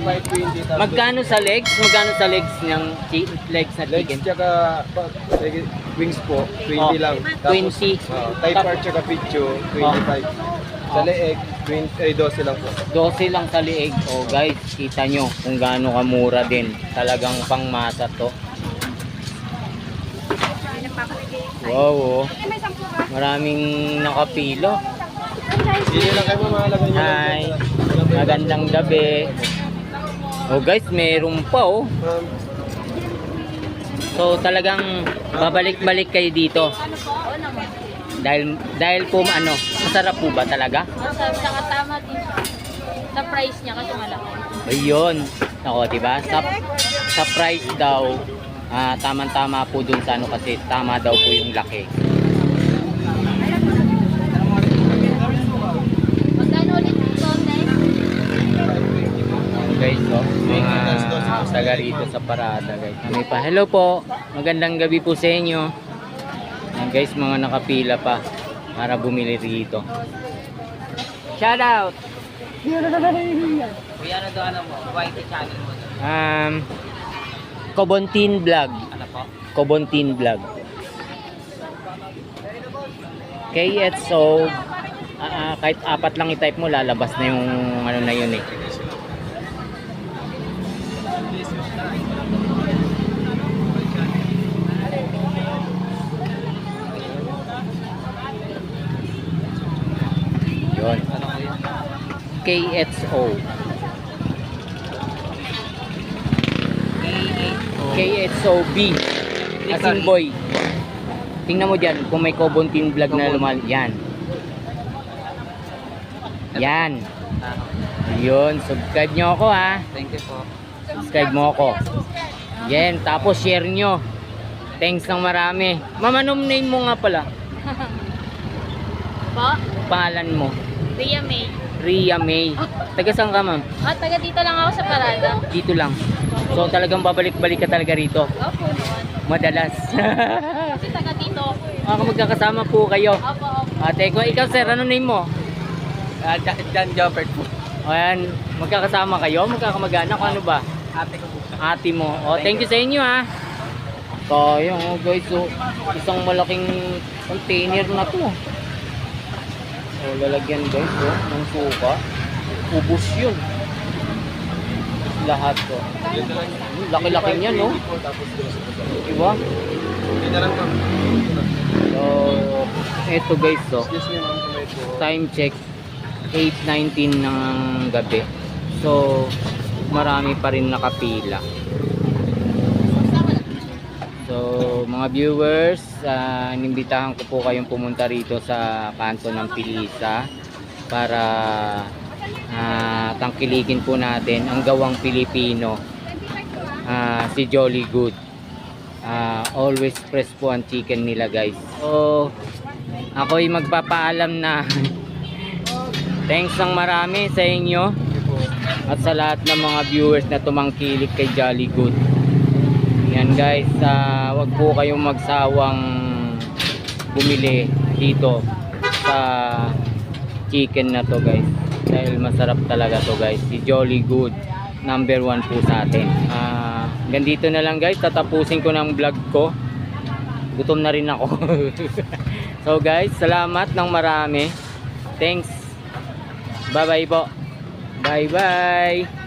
Magkano sa legs? Magkano sa legs ng chi- legs na Legs chicken? tsaka pa- wings po, 20 Oh, lang. 20. Oh, Thai Tap- part tsaka picho, 25. Sa Oh. leeg, 20, eh, 12 lang po. 12 lang sa liig. Oh guys, kita nyo kung gaano kamura din. Talagang pangmasa to. Wow, oh. Maraming nakapila. Hindi lang kayo mamahalaga nyo. Hi. Magandang gabi. Oh guys, meron pa oh. So talagang babalik-balik kayo dito. Dahil dahil po ano, masarap po ba talaga? Masarap saka tama din. Sa price niya kasi malaki. Ayun. Ako, 'di ba? Sa sa price daw ah tama-tama po dun sa ano kasi tama daw po yung laki. Magkano ulit ito, Nay? Ayan, guys, oh, mga taga rito sa parada, guys. Kami pa. Hello po. Magandang gabi po sa inyo. Ayan, guys, mga nakapila pa para bumili rito. Shout out. Kuya, ano daw ano mo? YT channel mo. Um Kobontin Vlog. Ano po? Kobontin Vlog. KSO ah, ah, kahit apat lang i-type mo lalabas na yung ano na yun eh. Yun. Yun? KSO. KSOB. As in boy. Tingnan mo dyan kung may Kobontin vlog na lumal. Yan. Yan. Ah, Yun. Subscribe nyo ako ha. thank you po. Subscribe mo ako. Yan. Tapos share nyo. Thanks ng marami. Mama, anong name mo nga pala? Po? Pangalan mo. Ria May. Ria May. Taga saan ka ma'am? Ah, taga dito lang ako sa parada. Dito lang. So talagang babalik-balik ka talaga rito. Opo naman. Madalas. Kasi taga dito ako. Mga magkakasama po kayo. Opo, opo. Ate, kung ikaw sir, ano name mo? Ah, Ja- John Joffert po. Ayan, magkakasama kayo? Magkakamag-anak? Ano ba? Ate ko po. Ate mo. O, thank you sa inyo ha. So, yun oh, guys. So, isang malaking container na to. O, lalagyan guys oh, ng suka. Ubus yun. Lahat to. Laki-laki niyan, no? Tapos 12 po sa Diba? So, eto guys, oh. Po. time check 8.19 ng gabi so marami pa rin nakapila. So mga viewers uh, inimbitahan ko po kayong pumunta rito sa kanto ng Pilisa para ah, tangkilikin po natin ang gawang Pilipino Ah, si Jolly Good. Ah, always press po ang chicken nila guys. So ako'y magpapaalam na. Thanks ng marami sa inyo at sa lahat ng mga viewers na tumangkilik kay Jolly Good. Yan guys ah, wag po kayong magsawang bumili dito sa chicken na to guys. Dahil masarap talaga to guys. Si Jolly Good number one po sa atin. Ah, ganito na lang guys. Tatapusin ko ng vlog ko. Gutom na rin ako. So guys salamat ng marami. Thanks. Bye bye po bye bye